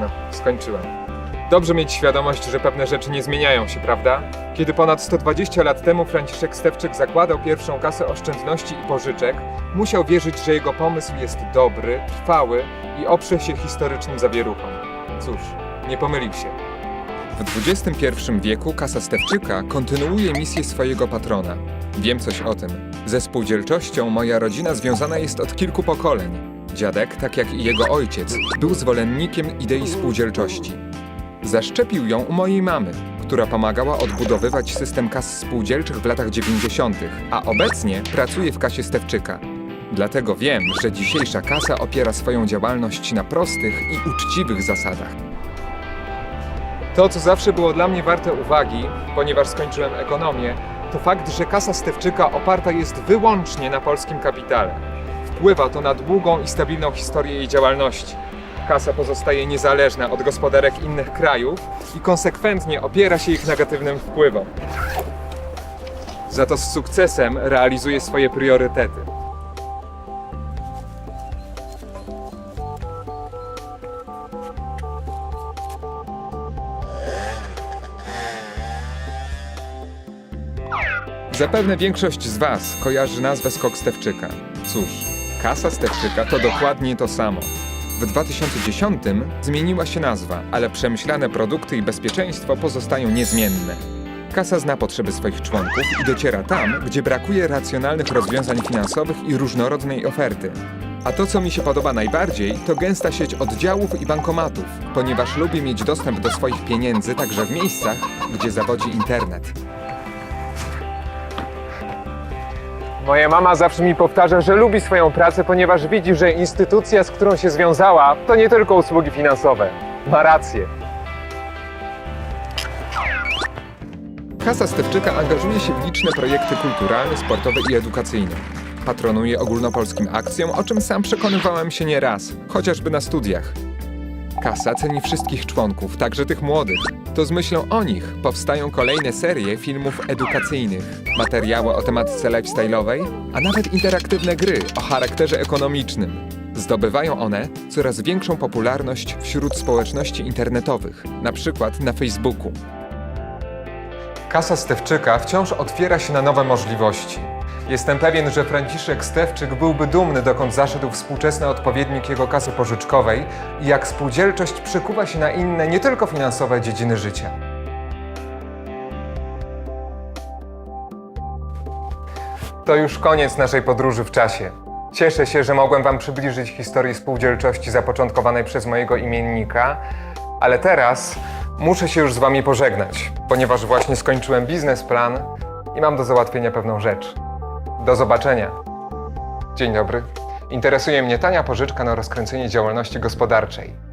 No, skończyłem. Dobrze mieć świadomość, że pewne rzeczy nie zmieniają się, prawda? Kiedy ponad 120 lat temu Franciszek Stewczyk zakładał pierwszą kasę oszczędności i pożyczek, musiał wierzyć, że jego pomysł jest dobry, trwały i oprze się historycznym zawieruchom. Cóż, nie pomylił się. W XXI wieku Kasa Stewczyka kontynuuje misję swojego patrona. Wiem coś o tym. Ze spółdzielczością moja rodzina związana jest od kilku pokoleń. Dziadek, tak jak i jego ojciec, był zwolennikiem idei spółdzielczości. Zaszczepił ją u mojej mamy, która pomagała odbudowywać system kas spółdzielczych w latach 90., a obecnie pracuje w kasie Stewczyka. Dlatego wiem, że dzisiejsza kasa opiera swoją działalność na prostych i uczciwych zasadach. To, co zawsze było dla mnie warte uwagi, ponieważ skończyłem ekonomię, to fakt, że kasa Stewczyka oparta jest wyłącznie na polskim kapitale. Wpływa to na długą i stabilną historię jej działalności. Kasa pozostaje niezależna od gospodarek innych krajów i konsekwentnie opiera się ich negatywnym wpływom. Za to z sukcesem realizuje swoje priorytety. Zapewne większość z Was kojarzy nazwę Skok Stewczyka. Cóż, kasa Stewczyka to dokładnie to samo. W 2010 zmieniła się nazwa, ale przemyślane produkty i bezpieczeństwo pozostają niezmienne. Kasa zna potrzeby swoich członków i dociera tam, gdzie brakuje racjonalnych rozwiązań finansowych i różnorodnej oferty. A to, co mi się podoba najbardziej, to gęsta sieć oddziałów i bankomatów, ponieważ lubię mieć dostęp do swoich pieniędzy także w miejscach, gdzie zawodzi internet. Moja mama zawsze mi powtarza, że lubi swoją pracę, ponieważ widzi, że instytucja, z którą się związała, to nie tylko usługi finansowe. Ma rację. Kasa Stewczyka angażuje się w liczne projekty kulturalne, sportowe i edukacyjne. Patronuje ogólnopolskim akcjom, o czym sam przekonywałem się nieraz, chociażby na studiach. Kasa ceni wszystkich członków, także tych młodych. To z myślą o nich powstają kolejne serie filmów edukacyjnych, materiały o tematyce lifestyle'owej, a nawet interaktywne gry o charakterze ekonomicznym. Zdobywają one coraz większą popularność wśród społeczności internetowych, na przykład na Facebooku. Kasa Stewczyka wciąż otwiera się na nowe możliwości. Jestem pewien, że Franciszek Stewczyk byłby dumny, dokąd zaszedł współczesny odpowiednik jego kasy pożyczkowej i jak spółdzielczość przykuwa się na inne, nie tylko finansowe dziedziny życia. To już koniec naszej podróży w czasie. Cieszę się, że mogłem Wam przybliżyć historię spółdzielczości zapoczątkowanej przez mojego imiennika, ale teraz muszę się już z Wami pożegnać, ponieważ właśnie skończyłem biznesplan i mam do załatwienia pewną rzecz. Do zobaczenia. Dzień dobry. Interesuje mnie tania pożyczka na rozkręcenie działalności gospodarczej.